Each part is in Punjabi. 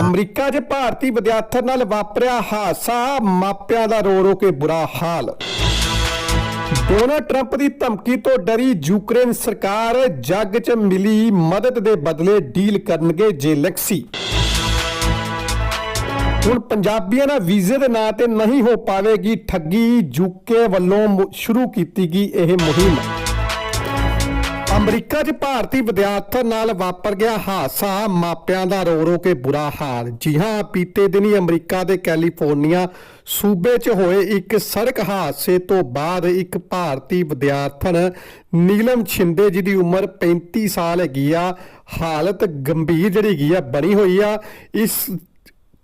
America 'ਚ ਭਾਰਤੀ ਵਿਦਿਆਰਥਣ ਨਾਲ ਵਾਪਰਿਆ ਹਾਦਸਾ, ਮਾਪਿਆਂ ਦਾ ਰੋ ਰੋ ਕੇ ਬੁਰਾ ਹਾਲ। ਡੋਨਾਲਡ ਟਰੰਪ ਦੀ ਧਮਕੀ ਤੋਂ ਡਰੀ ਯੂਕਰੇਨ ਸਰਕਾਰ, ਜੱਗ 'ਚ ਮਿਲੀ ਮਦਦ ਦੇ ਬਦਲੇ ਡੀਲ ਕਰਨਗੇ ਜੇਲੈਕਸੀ ਹੁਣ ਪੰਜਾਬੀਆਂ ਨਾਲ ਵੀਜ਼ੇ ਦੇ ਨਾਂ ਤੇ ਨਹੀਂ ਹੋ ਪਾਵੇਗੀ ਠੱਗੀ, ਯੂਕੇ ਵੱਲੋਂ ਸ਼ੁਰੂ ਕੀਤੀ ਗਈ ਇਹ ਮੁਹਿੰਮ। ਅਮਰੀਕਾ 'ਚ ਭਾਰਤੀ ਵਿਦਿਆਰਥਣ ਨਾਲ ਵਾਪਰ ਗਿਆ ਹਾਦਸਾ। ਮਾਪਿਆਂ ਦਾ ਰੋ ਰੋ ਕੇ ਬੁਰਾ ਹਾਲ। ਜੀ ਹਾਂ, ਬੀਤੇ ਦਿਨੀ ਅਮਰੀਕਾ ਦੇ ਕੈਲੀਫੋਰਨੀਆ ਸੂਬੇ 'ਚ ਹੋਏ ਇੱਕ ਸੜਕ ਹਾਦਸੇ ਤੋਂ ਬਾਅਦ ਇੱਕ ਭਾਰਤੀ ਵਿਦਿਆਰਥਣ ਨੀਲਮ ਛਿੰਦੇ ਜੀ ਦੀ ਉਮਰ 35 ਸਾਲ ਹੈਗੀ ਆ। ਹਾਲਤ ਗੰਭੀਰ ਜਿਹੜੀ ਹੈਗੀ ਆ, ਬਣੀ ਹੋਈ ਆ। ਇਸ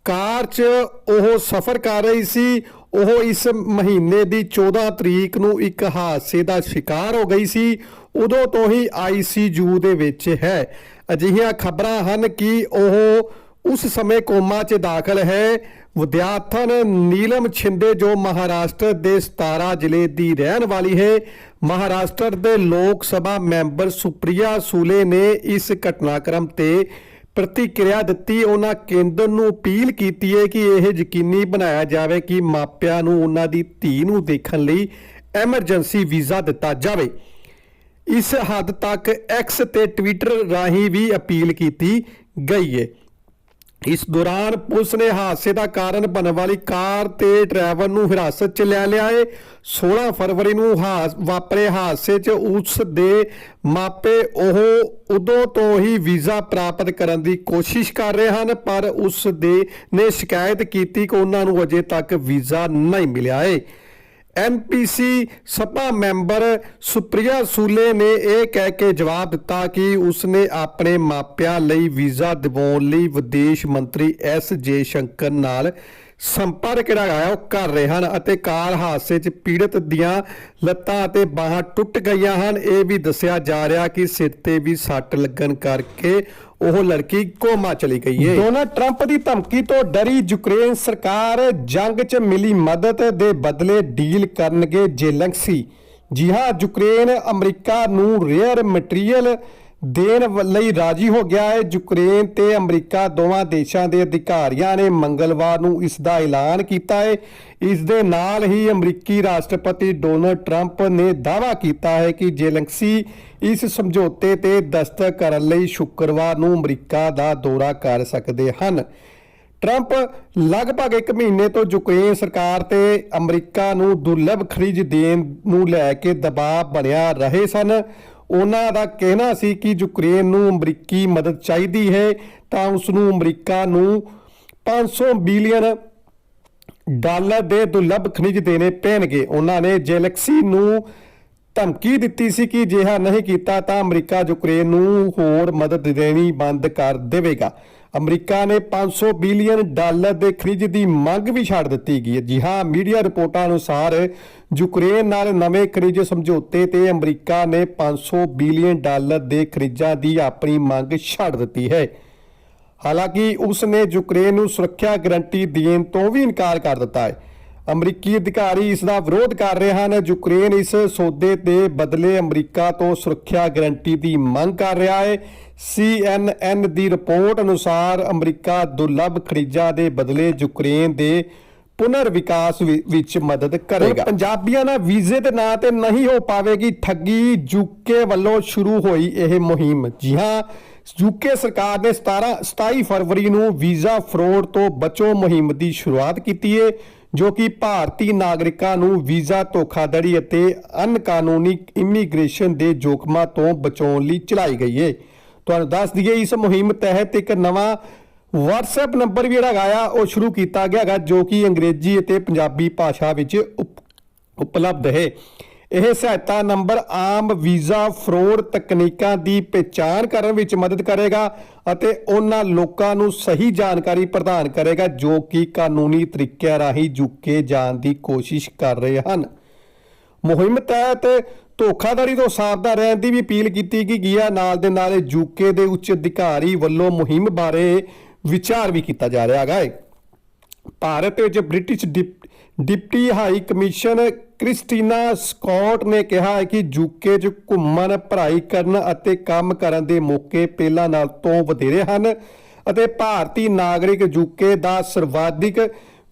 ਕਾਰ 'ਚ ਉਹ ਸਫ਼ਰ ਕਰ ਰਹੀ ਸੀ। ਉਹ ਇਸ ਮਹੀਨੇ ਦੀ 14 ਤਰੀਕ ਨੂੰ ਇੱਕ ਹਾਦਸੇ ਦਾ ਸ਼ਿਕਾਰ ਹੋ ਗਈ ਸੀ। ਉਦੋਂ ਤੋਂ ਹੀ ਆਈਸੀਯੂ ਦੇ ਵਿੱਚ ਹੈ। ਅਜਿਹੀਆਂ ਖਬਰਾਂ ਹਨ ਕਿ ਉਹ ਉਸ ਸਮੇਂ ਕੋਮਾ 'ਚ ਦਾਖਲ ਹੈ। ਵਿਦਿਆਰਥਣ ਨੀਲਮ ਛਿੰਦੇ ਜੋ ਮਹਾਰਾਸ਼ਟਰ ਦੇ 17 ਜ਼ਿਲ੍ਹੇ ਦੀ ਰਹਿਣ ਵਾਲੀ ਹੈ। ਮਹਾਰਾਸ਼ਟਰ ਦੇ ਲੋਕ ਸਭਾ ਮੈਂਬਰ ਸੁਪ੍ਰਿਆ ਸੂਲੇ ਨੇ ਇਸ ਘਟਨਾਕ੍ਰਮ ਤੇ ਪ੍ਰਤੀਕਿਰਿਆ ਦਿੱਤੀ, ਉਹਨਾਂ ਕੇਂਦਰ ਨੂੰ ਅਪੀਲ ਕੀਤੀ ਹੈ ਕਿ ਇਹ ਯਕੀਨੀ ਬਣਾਇਆ ਜਾਵੇ ਕਿ ਮਾਪਿਆਂ ਨੂੰ ਉਹਨਾਂ ਦੀ ਧੀ ਨੂੰ ਦੇਖਣ ਲਈ ਐਮਰਜੈਂਸੀ ਵੀਜ਼ਾ ਦਿੱਤਾ ਜਾਵੇ। ਇਸ ਹੱਦ ਤੱਕ ਐਕਸ ਤੇ ਟਵਿੱਟਰ ਰਾਹੀਂ ਵੀ ਅਪੀਲ ਕੀਤੀ ਗਈ ਹੈ। ਇਸ ਦੌਰਾਨ ਪੁਲਿਸ ਨੇ ਹਾਦਸੇ ਦਾ ਕਾਰਨ ਬਣਨ ਵਾਲੀ ਕਾਰ ਤੇ ਡਰਾਈਵਰ ਨੂੰ ਹਿਰਾਸਤ 'ਚ ਲੈ ਲਿਆ ਏ 16 ਫਰਵਰੀ ਨੂੰ ਹਾਸ, ਵਾਪਰੇ ਹਾਦਸੇ 'ਚ ਉਸ ਦੇ ਮਾਪੇ ਉਹ ਉਦੋਂ ਤੋਂ ਹੀ ਵੀਜ਼ਾ ਪ੍ਰਾਪਤ ਕਰਨ ਦੀ ਕੋਸ਼ਿਸ਼ ਕਰ ਰਹੇ ਹਨ, ਪਰ ਉਸ ਦੇ ਨੇ ਸ਼ਿਕਾਇਤ ਕੀਤੀ ਕਿ ਉਹਨਾਂ ਨੂੰ ਅਜੇ ਤੱਕ ਵੀਜ਼ਾ ਨਹੀਂ ਮਿਲਿਆ ਏ। ਐਮਪੀਸੀ ਸਭਾ ਮੈਂਬਰ ਸੁਪ੍ਰਿਆ ਸੂਲੇ ਨੇ ਇਹ ਕਹਿ ਕੇ ਜਵਾਬ ਦਿੱਤਾ ਕਿ ਉਸਨੇ ਆਪਣੇ ਮਾਪਿਆਂ ਲਈ ਵੀਜ਼ਾ ਦਿਵਾਉਣ ਲਈ ਵਿਦੇਸ਼ ਮੰਤਰੀ ਐਸ ਜੇ ਸ਼ੰਕਰ ਨਾਲ ਸੰਪਰਕ ਲਗਾਇਆ ਉਹ ਕਰ ਰਹੇ ਹਨ ਅਤੇ ਕਾਰ ਹਾਦਸੇ 'ਚ ਪੀੜਤ ਦੀਆਂ ਲੱਤਾਂ ਅਤੇ ਬਾਹਾਂ ਟੁੱਟ ਗਈਆਂ ਹਨ। ਇਹ ਵੀ ਦੱਸਿਆ ਜਾ ਰਿਹਾ ਕਿ ਸਿਰ ਤੇ ਵੀ ਸੱਟ ਲੱਗਣ ਕਰਕੇ ਉਹ ਲੜਕੀ ਕੋਮਾ ਚਲੀ ਗਈ ਹੈ ਡੋਨਾਲਡ ਟਰੰਪ ਦੀ ਧਮਕੀ ਤੋਂ ਡਰੀ ਯੂਕਰੇਨ ਸਰਕਾਰ, ਜੰਗ 'ਚ ਮਿਲੀ ਮਦਦ ਦੇ ਬਦਲੇ ਡੀਲ ਕਰਨਗੇ ਜੇਲੈਂਸੀ ਜੀ ਹਾਂ, ਯੂਕਰੇਨ ਅਮਰੀਕਾ ਨੂੰ ਰੇਅਰ ਮਟੀਰੀਅਲ ਦੇਣ ਲਈ ਰਾਜੀ ਹੋ ਗਿਆ ਹੈ। ਯੂਕਰੇਨ ਤੇ ਅਮਰੀਕਾ ਦੋਵਾਂ ਦੇਸ਼ਾਂ ਦੇ ਅਧਿਕਾਰੀਆਂ ਨੇ ਮੰਗਲਵਾਰ ਨੂੰ ਇਸ ਦਾ ਐਲਾਨ ਕੀਤਾ ਹੈ। ਇਸ ਦੇ ਨਾਲ ਹੀ ਅਮਰੀਕੀ ਰਾਸ਼ਟਰਪਤੀ ਡੋਨਲਡ ਟਰੰਪ ਨੇ ਦਾਅਵਾ ਕੀਤਾ ਹੈ ਕਿ ਜੇਲੰਕਸੀ ਇਸ ਸਮਝੌਤੇ ਤੇ ਦਸਤਖਤ ਕਰਨ ਲਈ ਸ਼ੁੱਕਰਵਾਰ ਨੂੰ ਅਮਰੀਕਾ ਦਾ ਦੌਰਾ ਕਰ ਸਕਦੇ ਹਨ। ਟਰੰਪ ਲਗਭਗ 1 ਮਹੀਨੇ ਤੋਂ ਯੂਕਰੇਨ ਸਰਕਾਰ ਤੇ ਅਮਰੀਕਾ ਨੂੰ ਦੁਰਲੱਭ ਖਰੀਦ ਦੇਣ ਨੂੰ ਲੈ ਕੇ ਦਬਾਅ ਬਣਿਆ ਰਹੇ ਸਨ। ਉਹਨਾਂ ਦਾ ਕਹਿਣਾ ਸੀ ਕਿ ਯੂਕਰੇਨ ਨੂੰ ਅਮਰੀਕੀ ਮਦਦ ਚਾਹੀਦੀ ਹੈ, ਤਾਂ ਉਸ ਨੂੰ ਅਮਰੀਕਾ ਨੂੰ 500 ਬਿਲੀਅਨ ਡਾਲਰ ਦੇ ਦੁਰਲੱਭ ਖਣਿਜ ਦੇਣੇ ਪੈਣਗੇ। ਉਹਨਾਂ ਨੇ ਜੈਲੈਕਸੀ ਨੂੰ ਧਮਕੀ ਦਿੱਤੀ ਸੀ ਕਿ ਜਿਹਾ ਨਹੀਂ ਕੀਤਾ, ਤਾਂ ਅਮਰੀਕਾ ਯੂਕਰੇਨ ਨੂੰ ਹੋਰ ਮਦਦ ਦੇਣੀ ਬੰਦ ਕਰ ਦੇਵੇਗਾ। ਅਮਰੀਕਾ ਨੇ 500 ਬਿਲੀਅਨ ਡਾਲਰ ਦੇ ਖਰੀਦ ਦੀ ਮੰਗ ਵੀ ਛੱਡ ਦਿੱਤੀ ਗਈ ਹੈ। ਜੀ ਹਾਂ, ਮੀਡੀਆ ਰਿਪੋਰਟਾਂ ਅਨੁਸਾਰ ਯੂਕਰੇਨ ਨਾਲ ਨਵੇਂ ਖਰੀਦ ਸਮਝੌਤੇ ਤੇ ਅਮਰੀਕਾ ਨੇ 500 ਬਿਲੀਅਨ ਡਾਲਰ ਦੇ ਖਰੀਜ਼ਾਂ ਦੀ ਆਪਣੀ ਮੰਗ ਛੱਡ ਦਿੱਤੀ ਹੈ। ਹਾਲਾਂਕਿ ਉਸ ਨੇ ਯੂਕਰੇਨ ਨੂੰ ਸੁਰੱਖਿਆ ਗਾਰੰਟੀ ਦੇਣ ਤੋਂ ਵੀ ਇਨਕਾਰ ਕਰ ਦਿੱਤਾ ਹੈ। ਅਮਰੀਕੀ ਅਧਿਕਾਰੀ ਇਸ ਦਾ ਵਿਰੋਧ ਕਰ ਰਹੇ ਹਨ। ਯੂਕਰੇਨ ਇਸ ਸੌਦੇ ਦੇ ਬਦਲੇ ਅਮਰੀਕਾ ਤੋਂ ਸੁਰੱਖਿਆ ਗਾਰੰਟੀ ਦੀ ਮੰਗ ਕਰ ਰਿਹਾ ਹੈ। CNN ਦੀ ਰਿਪੋਰਟ ਅਨੁਸਾਰ ਅਮਰੀਕਾ ਦੁਰਲੱਭ ਖਣਿਜਾਂ ਦੇ ਬਦਲੇ ਯੂਕਰੇਨ ਦੇ ਪੁਨਰ ਵਿਕਾਸ ਵਿੱਚ ਮਦਦ ਕਰੇਗਾ। ਪੰਜਾਬੀਆਂ ਨਾਲ ਵੀਜ਼ੇ ਦੇ ਨਾਂ ਤੇ ਨਹੀਂ ਹੋ ਪਾਵੇਗੀ ਠੱਗੀ। ਯੂਕੇ ਵੱਲੋਂ ਸ਼ੁਰੂ ਹੋਈ ਇਹ ਮੁਹਿੰਮ। ਜੀ ਹਾਂ, ਯੂਕੇ ਸਰਕਾਰ ਨੇ 17 27 ਫਰਵਰੀ ਨੂੰ ਵੀਜ਼ਾ ਫਰੋਡ ਤੋਂ ਬਚੋ ਮੁਹਿੰਮ ਦੀ ਸ਼ੁਰੂਆਤ ਕੀਤੀ ਹੈ ਜੋ ਕਿ ਭਾਰਤੀ ਨਾਗਰਿਕਾਂ ਨੂੰ ਵੀਜ਼ਾ ਧੋਖਾਧੜੀ ਅਤੇ ਅਨਕਾਨੂੰਨੀ ਇਮੀਗ੍ਰੇਸ਼ਨ ਦੇ ਜੋਖਮਾਂ ਤੋਂ ਬਚਾਉਣ ਲਈ ਚਲਾਈ ਗਈ ਹੈ ਤੁਹਾਨੂੰ ਦੱਸ ਦਈਏ, ਇਸ ਮੁਹਿੰਮ ਤਹਿਤ ਇੱਕ ਨਵਾਂ WhatsApp ਨੰਬਰ ਵੀ ਜਿਹੜਾ ਹੈਗਾ ਆ, ਉਹ ਸ਼ੁਰੂ ਕੀਤਾ ਗਿਆ ਹੈਗਾ, ਜੋ ਕਿ ਅੰਗਰੇਜ਼ੀ ਅਤੇ ਪੰਜਾਬੀ ਭਾਸ਼ਾ ਵਿੱਚ ਉਪ- ਉਪਲਬਧ ਹੈ। ਇਹ ਸਹਾਇਤਾ ਨੰਬਰ ਆਮ ਵੀਜ਼ਾ ਫਰੋਡ ਤਕਨੀਕਾਂ ਦੀ ਪਛਾਣ ਕਰਨ ਵਿੱਚ ਮਦਦ ਕਰੇਗਾ ਅਤੇ ਉਹਨਾਂ ਲੋਕਾਂ ਨੂੰ ਸਹੀ ਜਾਣਕਾਰੀ ਪ੍ਰਦਾਨ ਕਰੇਗਾ, ਜੋ ਕਿ ਕਾਨੂੰਨੀ ਤਰੀਕਿਆਂ ਰਾਹੀਂ ਯੂਕੇ ਜਾਣ ਦੀ ਕੋਸ਼ਿਸ਼ ਕਰ ਰਹੇ ਹਨ। ਮੁਹਿੰਮ ਤਹਿਤ ਧੋਖਾਧੜੀ ਤੋਂ ਸਾਵਧਾਨ ਰਹਿਣ ਦੀ ਵੀ ਅਪੀਲ ਕੀਤੀ ਗਈ ਹੈ ਨਾਲ ਦੇ ਨਾਲ ਯੂਕੇ ਦੇ ਉੱਚ ਅਧਿਕਾਰੀ ਵੱਲੋਂ ਮੁਹਿੰਮ ਬਾਰੇ ਵਿਚਾਰ ਵੀ ਕੀਤਾ ਜਾ ਰਿਹਾ ਹੈਗਾ ਹੈ ਭਾਰਤ ਵਿੱਚ British dep- deputy high commission Christina Scott ਨੇ ਕਿਹਾ ਹੈ ਕਿ ਯੂਕੇ 'ਚ ਘੁੰਮਣ, ਪੜ੍ਹਾਈ ਕਰਨ ਅਤੇ ਕੰਮ ਕਰਨ ਦੇ ਮੌਕੇ ਪਹਿਲਾਂ ਨਾਲ ਤੋਂ ਵਧੇਰੇ ਹਨ ਅਤੇ ਭਾਰਤੀ ਨਾਗਰਿਕ ਯੂਕੇ ਦਾ ਸਰਵਾਧਿਕ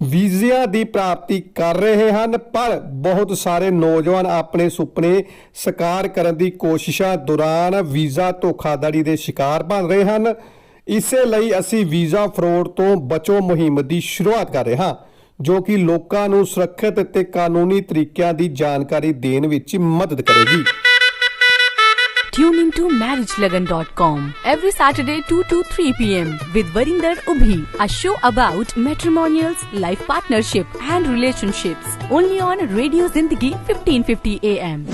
ਵੀਜ਼ਿਆਂ ਦੀ ਪ੍ਰਾਪਤੀ ਕਰ ਰਹੇ ਹਨ, ਪਰ ਬਹੁਤ ਸਾਰੇ ਨੌਜਵਾਨ ਆਪਣੇ ਸੁਪਨੇ ਸਾਕਾਰ ਕਰਨ ਦੀ ਕੋਸ਼ਿਸ਼ਾਂ ਦੌਰਾਨ ਵੀਜ਼ਾ ਧੋਖਾਧੜੀ ਦੇ ਸ਼ਿਕਾਰ ਬਣ ਰਹੇ ਹਨ। ਇਸੇ ਲਈ ਅਸੀਂ ਵੀਜ਼ਾ ਫਰੋਡ ਤੋਂ ਬਚੋ ਮੁਹਿੰਮ ਦੀ ਸ਼ੁਰੂਆਤ ਕਰ ਰਹੇ ਹਾਂ। ਜੋ ਕਿ ਲੋਕਾਂ ਨੂੰ ਸੁਰੱਖਿਅਤ ਅਤੇ ਕਾਨੂੰਨੀ ਤਰੀਕਿਆਂ ਦੀ ਜਾਣਕਾਰੀ ਦੇਣ ਵਿੱਚ ਮਦਦ ਕਰੇਗੀ Tune into marriagelagan.com every Saturday 2 to 3 p.m. with Varinder Ubhi, a show about matrimonials, life partnership and relationships. Only on Radio Zindagi 1550 AM.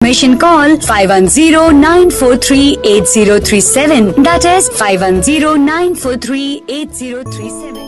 Information call 510-943-8037. That is 510-943-8037.